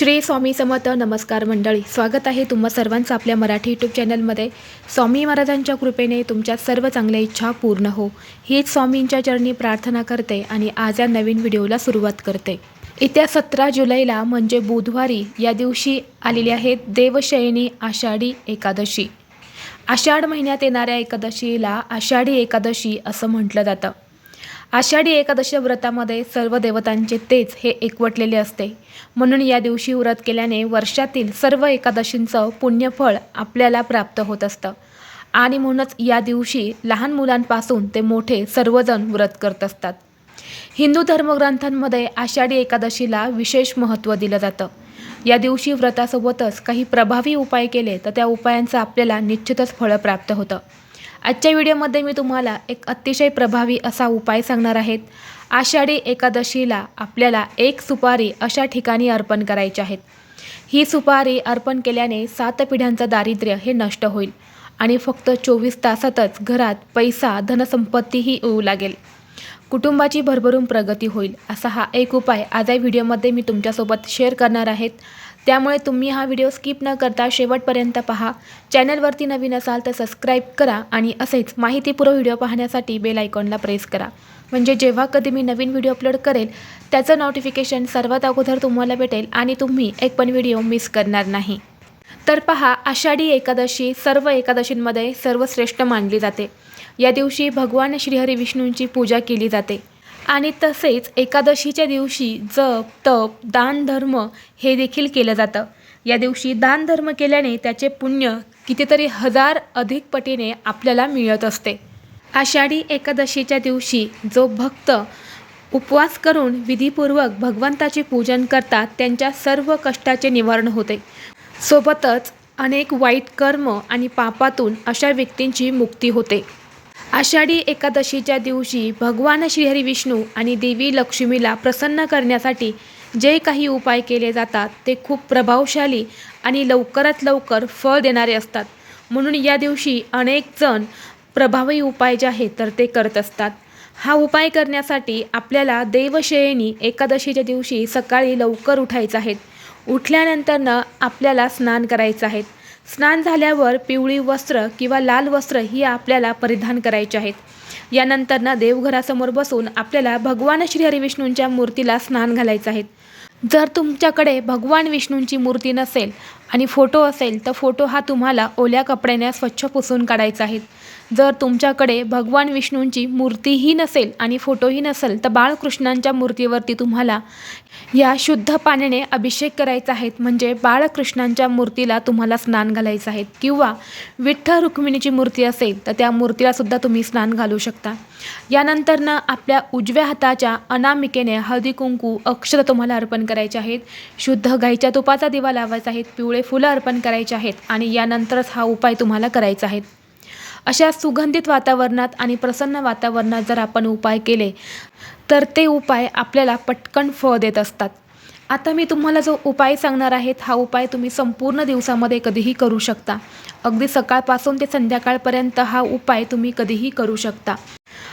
श्री स्वामी समर्थ नमस्कार मंडळी स्वागत आहे तुम्हा सर्वांचं आपल्या मराठी यूट्यूब चॅनलमध्ये स्वामी महाराजांच्या कृपेने तुमच्या सर्व चांगल्या इच्छा पूर्ण हो. हीच स्वामींच्या चरणी प्रार्थना करते आणि आज या नवीन व्हिडिओला सुरुवात करते. येत्या सतरा जुलैला म्हणजे बुधवारी या दिवशी आलेली आहे देवशयनी आषाढी एकादशी. आषाढ महिन्यात येणाऱ्या एकादशीला आषाढी एकादशी असं म्हटलं जातं. आषाढी एकादशी व्रतामध्ये सर्व देवतांचे तेच हे एकवटलेले असते. म्हणून या दिवशी व्रत केल्याने वर्षातील सर्व एकादशींचं पुण्यफळ आपल्याला प्राप्त होत असतं. आणि म्हणूनच या दिवशी लहान मुलांपासून ते मोठे सर्वजण व्रत करत असतात. हिंदू धर्मग्रंथांमध्ये आषाढी एकादशीला विशेष महत्त्व दिलं जातं. या दिवशी व्रतासोबतच काही प्रभावी उपाय केले तर त्या उपायांचं आपल्याला निश्चितच फळं प्राप्त होतं. आजच्या व्हिडिओमध्ये मी तुम्हाला एक अतिशय प्रभावी असा उपाय सांगणार आहेत. आषाढी एकादशीला आपल्याला एक सुपारी अशा ठिकाणी अर्पण करायची आहेत. ही सुपारी अर्पण केल्याने सात पिढ्यांचं दारिद्र्य हे नष्ट होईल आणि फक्त चोवीस तासातच घरात पैसा धनसंपत्तीही येऊ लागेल. कुटुंबाची भरभरून प्रगती होईल असा हा एक उपाय आज या व्हिडिओमध्ये मी तुमच्यासोबत शेअर करणार आहेत. त्यामुळे तुम्ही हा व्हिडिओ स्किप न करता शेवटपर्यंत पहा. चॅनलवरती नवीन असाल तर सबस्क्राईब करा आणि असेच माहितीपूर्व व्हिडिओ पाहण्यासाठी बेल आयकॉनला प्रेस करा. म्हणजे जेव्हा कधी मी नवीन व्हिडिओ अपलोड करेल त्याचं नोटिफिकेशन सर्वात अगोदर तुम्हाला भेटेल आणि तुम्ही एक पण व्हिडिओ मिस करणार नाही. तर पहा आषाढी एकादशी सर्व एकादशींमध्ये सर्वश्रेष्ठ मानली जाते. या दिवशी भगवान श्रीहरी विष्णूंची पूजा केली जाते. आणि तसेच एकादशीच्या दिवशी जप तप दान धर्म हे देखील केलं जातं. या दिवशी दान धर्म केल्याने त्याचे पुण्य कितीतरी हजार अधिक पटीने आपल्याला मिळत असते. आषाढी एकादशीच्या दिवशी जो भक्त उपवास करून विधीपूर्वक भगवंताचे पूजन करतात त्यांच्या सर्व कष्टाचे निवारण होते. सोबतच अनेक वाईट कर्म आणि पापातून अशा व्यक्तींची मुक्ती होते. आषाढी एकादशीच्या दिवशी भगवान श्रीहरी विष्णू आणि देवी लक्ष्मीला प्रसन्न करण्यासाठी जे काही उपाय केले जातात ते खूप प्रभावशाली आणि लवकरात लवकर फळ देणारे असतात. म्हणून या दिवशी अनेक जण प्रभावी उपाय जे आहेत तर ते करत असतात. हा उपाय करण्यासाठी आपल्याला देवशयनी एकादशीच्या दिवशी सकाळी लवकर उठायचं आहे. उठल्यानंतरनं आपल्याला स्नान करायचं आहे. स्नान झाल्यावर पिवळी वस्त्र किंवा लाल वस्त्र ही आपल्याला परिधान करायची आहेत. यानंतरनं देवघरासमोर बसून आपल्याला भगवान श्री हरिविष्णूंच्या मूर्तीला स्नान घालायचं आहे. जर तुमच्याकडे भगवान विष्णूंची मूर्ती नसेल आणि फोटो असेल तर फोटो हा तुम्हाला ओल्या कपड्याने स्वच्छ पुसून काढायचा आहे. जर तुमच्याकडे भगवान विष्णूंची मूर्तीही नसेल आणि फोटोही नसेल तर बाळकृष्णांच्या मूर्तीवरती तुम्हाला या शुद्ध पाण्याने अभिषेक करायचा आहे. म्हणजे बाळकृष्णांच्या मूर्तीला तुम्हाला स्नान घालायचं आहे. किंवा विठ्ठल रुक्मिणीची मूर्ती असेल तर त्या मूर्तीलासुद्धा तुम्ही स्नान घालू शकता. यानंतरनं आपल्या उजव्या हाताच्या अनामिकेने हळदी कुंकू अक्षर तुम्हाला अर्पण करायचे आहेत. शुद्ध गाईच्या तुपाचा दिवा लावायचा आहे. पिवळे फुलं अर्पण करायचे आहेत आणि यानंतरच हा उपाय तुम्हाला करायचा आहे. अशा सुगंधित वातावरणात आणि प्रसन्न वातावरणात जर आपण उपाय केले तर ते उपाय आपल्याला पटकन फळ देत असतात. आता मी तुम्हाला जो उपाय सांगणार आहेत हा उपाय तुम्ही संपूर्ण दिवसामध्ये कधीही करू शकता. अगदी सकाळपासून ते संध्याकाळपर्यंत हा उपाय तुम्ही कधीही करू शकता.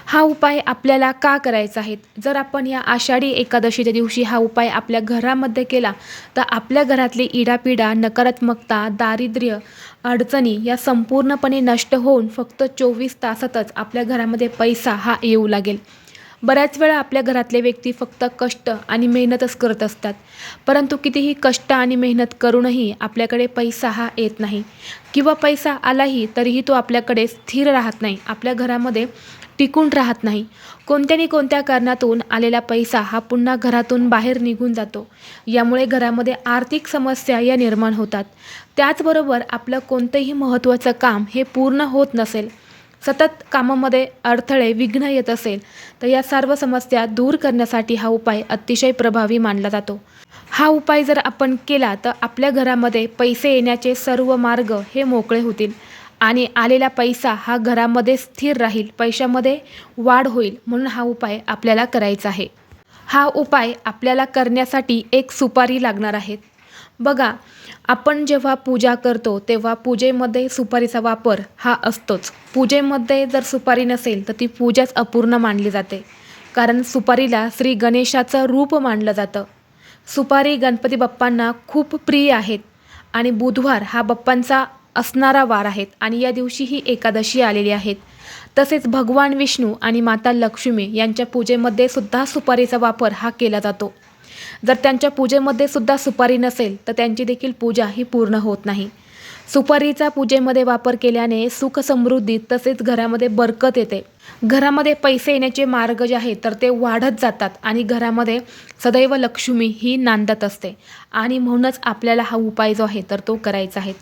हा उपाय आपल्याला का करायचा आहे? जर आपण या आषाढी एकादशीच्या दिवशी हा उपाय आपल्या घरामध्ये केला तर आपल्या घरातली इडापिडा नकारात्मकता दारिद्र्य अडचणी या संपूर्णपणे नष्ट होऊन फक्त चोवीस तासातच आपल्या घरामध्ये पैसा हा येऊ लागेल. बऱ्याच वेळा आपल्या घरातले व्यक्ती फक्त कष्ट आणि मेहनतच करत असतात. परंतु कितीही कष्ट आणि मेहनत करूनही आपल्याकडे पैसा हा येत नाही. किंवा पैसा आलाही तरीही तो आपल्याकडे स्थिर राहत नाही. आपल्या घरामध्ये टिकून राहत नाही. कोणत्यानी कोणत्या कारणातून आलेला पैसा हा पुन्हा घरातून बाहेर निघून जातो. यामुळे घरामध्ये आर्थिक समस्या या निर्माण होतात. त्याचबरोबर आपलं कोणतंही महत्त्वाचं काम हे पूर्ण होत नसेल सतत कामामध्ये अडथळे विघ्न येत असेल तर या सर्व समस्या दूर करण्यासाठी हा उपाय अतिशय प्रभावी मानला जातो. हा उपाय जर आपण केला तर आपल्या घरामध्ये पैसे येण्याचे सर्व मार्ग हे मोकळे होतील आणि आलेला पैसा हा घरामध्ये स्थिर राहील पैशामध्ये वाढ होईल म्हणून हा उपाय आपल्याला करायचा आहे. हा उपाय आपल्याला करण्यासाठी एक सुपारी लागणार आहे. बघा आपण जेव्हा पूजा करतो तेव्हा पूजेमध्ये सुपारीचा वापर हा असतोच. पूजेमध्ये जर सुपारी नसेल तर ती पूजाच अपूर्ण मानली जाते. कारण सुपारीला श्री गणेशाचं रूप मानलं जातं. सुपारी गणपती बाप्पांना खूप प्रिय आहेत आणि बुधवार हा बाप्पांचा असणारा वार आहेत आणि या दिवशी ही एकादशी आलेली आहेत. तसेच भगवान विष्णू आणि माता लक्ष्मी यांच्या पूजेमध्ये सुद्धा सुपारीचा वापर हा केला जातो. जर त्यांच्या पूजेमध्ये सुद्धा सुपारी नसेल तर त्यांची देखील पूजा ही पूर्ण होत नाही. सुपारीचा पूजेमध्ये वापर केल्याने सुख समृद्धी तसेच घरामध्ये बरकत येते. घरामध्ये पैसे येण्याचे मार्ग जे आहेत तर ते वाढत जातात आणि घरामध्ये सदैव लक्ष्मी ही नांदत असते. आणि म्हणूनच आपल्याला हा उपाय जो आहे तर तो करायचा आहे.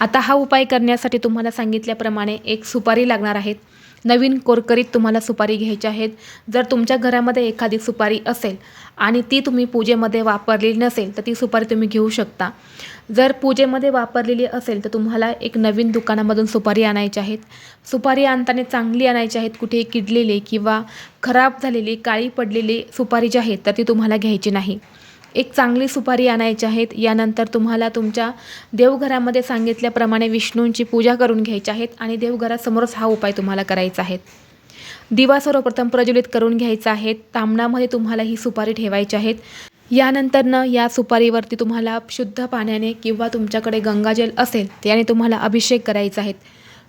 आता हा उपाय करण्यासाठी तुम्हाला सांगितल्याप्रमाणे एक सुपारी लागणार आहेत नवीन कोरकरीत तुम्हाला सुपारी घ्यायच्या आहेत. जर तुमच्या घरामध्ये एखादी सुपारी असेल आणि ती तुम्ही पूजेमध्ये वापरलेली नसेल तर ती सुपारी तुम्ही घेऊ शकता. जर पूजेमध्ये वापरलेली असेल तर तुम्हाला एक नवीन दुकानामधून सुपारी आणायची आहेत. सुपारी आणताना चांगली आणायची आहेत कुठे किडलेली किंवा खराब झालेली काळी पडलेली सुपारी जी आहे तर ती तुम्हाला घ्यायची नाही. एक चांगली सुपारी आणायची आहेत. यानंतर तुम्हाला तुमच्या देवघरामध्ये सांगितल्याप्रमाणे विष्णूंची पूजा करून घ्यायची आहेत आणि देवघरासमोरच हा उपाय तुम्हाला करायचा आहे. दिवा सर्वप्रथम प्रज्वलित करून घ्यायचा आहे. तांबणामध्ये तुम्हाला ही सुपारी ठेवायची आहेत. यानंतरनं या सुपारीवरती तुम्हाला शुद्ध पाण्याने किंवा तुमच्याकडे गंगाजल असेल त्याने तुम्हाला अभिषेक करायचा आहे.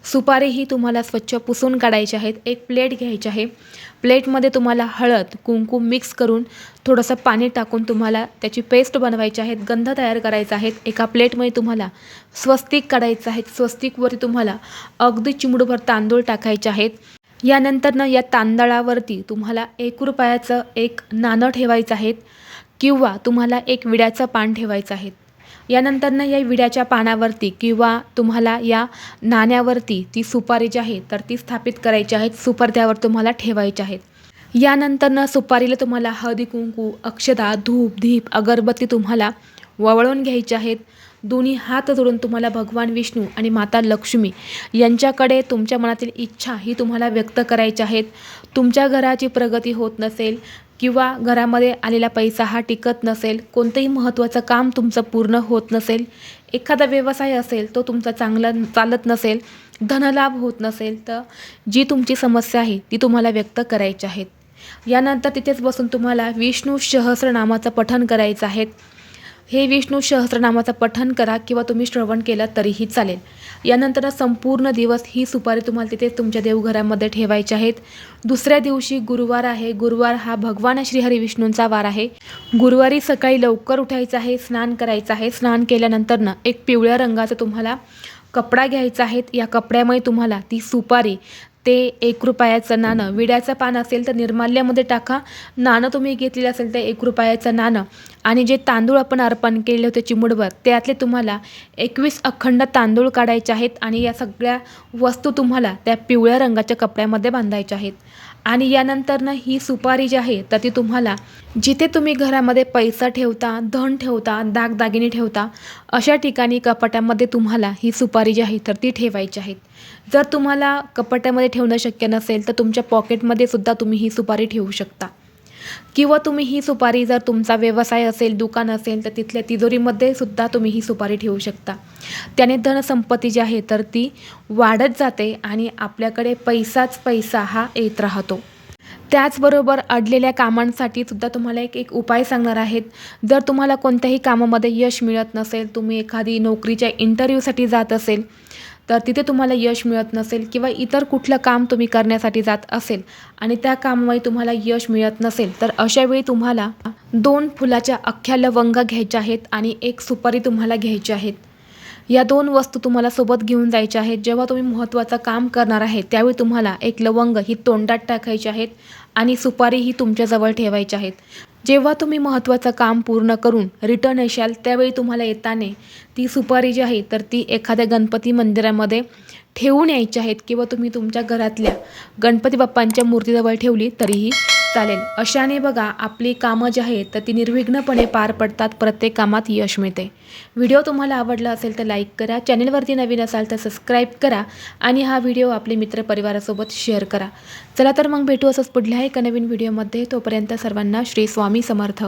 सुपारी ही तुम्हाला स्वच्छ पुसून काढायची आहेत. एक प्लेट घ्यायची आहे. प्लेटमध्ये तुम्हाला हळद कुंकू मिक्स करून थोडंसं पाणी टाकून तुम्हाला त्याची पेस्ट बनवायची आहेत गंध तयार करायचा आहेत एका प्लेटमध्ये तुम्हाला स्वस्तिक काढायचं आहे. स्वस्तिकवरती तुम्हाला अगदी चिमडूभर तांदूळ टाकायचे आहेत. यानंतरनं या तांदळावरती तुम्हाला एक रुपयाचं एक नाणं ठेवायचं आहे किंवा तुम्हाला एक विड्याचं पान ठेवायचं आहे. यानंतरनं या विड्याच्या पानावरती किंवा तुम्हाला या नाण्यावरती ती सुपारी जी आहे तर ती स्थापित करायची आहेत सुपारी त्यावर तुम्हाला ठेवायचे आहेत. यानंतरनं सुपारीला तुम्हाला हळदी कुंकू अक्षदा धूप धीप अगरबत्ती तुम्हाला वळवून घ्यायचे आहेत. दोन्ही हात जोडून तुम्हाला भगवान विष्णू आणि माता लक्ष्मी यांच्याकडे तुमच्या मनातील इच्छा ही तुम्हाला व्यक्त करायची आहेत. तुमच्या घराची प्रगती होत नसेल किंवा घरामध्ये आलेला पैसा हा टिकत नसेल कोणतंही महत्त्वाचं काम तुमचं पूर्ण होत नसेल एखादा व्यवसाय असेल तो तुमचा चांगला चालत नसेल धनलाभ होत नसेल तर जी तुमची समस्या आहे ती तुम्हाला व्यक्त करायची आहेत. यानंतर तिथेच बसून तुम्हाला विष्णू सहस्रनामाचं पठण करायचं आहे. हे विष्णू सहस्रनामाचं पठन करा किंवा तुम्ही श्रवण केलं तरीही चालेल. यानंतर संपूर्ण दिवस ही सुपारी तुम्हाला तिथे तुमच्या देवघरामध्ये ठेवायची आहेत. दुसऱ्या दिवशी गुरुवार आहे. गुरुवार हा भगवान श्रीहरी विष्णूंचा वार आहे. गुरुवारी सकाळी लवकर उठायचं आहे स्नान करायचं आहे. स्नान केल्यानंतरनं एक पिवळ्या रंगाचं तुम्हाला कपडा घ्यायचा आहे. या कपड्यामुळे तुम्हाला ती सुपारी ते एक रुपयाचं नाणं. विड्याचं पान असेल तर निर्माल्यामध्ये टाका. नाणं तुम्ही घेतलेलं असेल तर एक रुपयाचं नाणं. आणि जे तांदूळ आपण अर्पण केले होते चिमुडवर त्यातले तुम्हाला एकवीस अखंड तांदूळ काढायचे आहेत आणि या सगळ्या वस्तू तुम्हाला त्या पिवळ्या रंगाच्या कपड्यामध्ये बांधायच्या आहेत. आणि यानंतरनं ही सुपारी जी आहे तर ती तुम्हाला जिथे तुम्ही घरामध्ये पैसा ठेवता धन ठेवता दागदागिने ठेवता अशा ठिकाणी कपाटामध्ये तुम्हाला ही सुपारी जी आहे तर ती ठेवायची आहे. जर तुम्हाला कपाटामध्ये ठेवणं शक्य नसेल तर तुमच्या पॉकेटमध्ये सुद्धा तुम्ही ही सुपारी ठेवू शकता. किंवा तुम्ही ही सुपारी जर तुमचा व्यवसाय असेल दुकान असेल तर तिथल्या तिजोरीमध्ये सुद्धा तुम्ही ही सुपारी ठेवू शकता. त्याने धनसंपत्ती जी आहे तर ती वाढत जाते आणि आपल्याकडे पैसाच पैसा हा येत राहतो. त्याचबरोबर अडलेल्या कामांसाठी सुद्धा तुम्हाला एक एक उपाय सांगणार आहेत. जर तुम्हाला कोणत्याही कामामध्ये यश मिळत नसेल तुम्ही एखादी नोकरीच्या इंटरव्ह्यूसाठी जात असेल तर तिथे तुम्हाला यश मिळत नसेल किंवा इतर कुठलं काम तुम्ही करण्यासाठी जात असेल आणि त्या कामामुळे तुम्हाला यश मिळत नसेल तर अशा वेळी तुम्हाला दोन फुलाच्या अख्ख्या लवंगा घ्यायच्या आहेत आणि एक सुपारी तुम्हाला घ्यायची आहेत. या दोन वस्तू तुम्हाला सोबत घेऊन जायच्या आहेत. जेव्हा तुम्ही महत्त्वाचं काम करणार आहे त्यावेळी तुम्हाला एक लवंग ही तोंडात टाकायची आहेत आणि सुपारी ही तुमच्याजवळ ठेवायची आहेत. जेव्हा तुम्ही महत्त्वाचं काम पूर्ण करून रिटर्न येशाल त्यावेळी तुम्हाला येताना ती सुपारी जी आहे तर ती एखाद्या गणपती मंदिरामध्ये ठेवून यायची आहेत किंवा तुम्ही तुमच्या घरातल्या गणपती बाप्पांच्या मूर्तीजवळ ठेवली तरीही चालेल. अशाने बघा आपली कामं जी आहेत तर ती निर्विघ्नपणे पार पडतात प्रत्येक कामात यश मिळते. व्हिडिओ तुम्हाला आवडला असेल तर लाईक करा चॅनेलवरती नवीन असाल तर सबस्क्राईब करा आणि हा व्हिडिओ आपले मित्रपरिवारासोबत शेअर करा. चला तर मग भेटू असंच पुढल्या एका नवीन व्हिडिओमध्ये. तोपर्यंत सर्वांना श्री स्वामी समर्थ.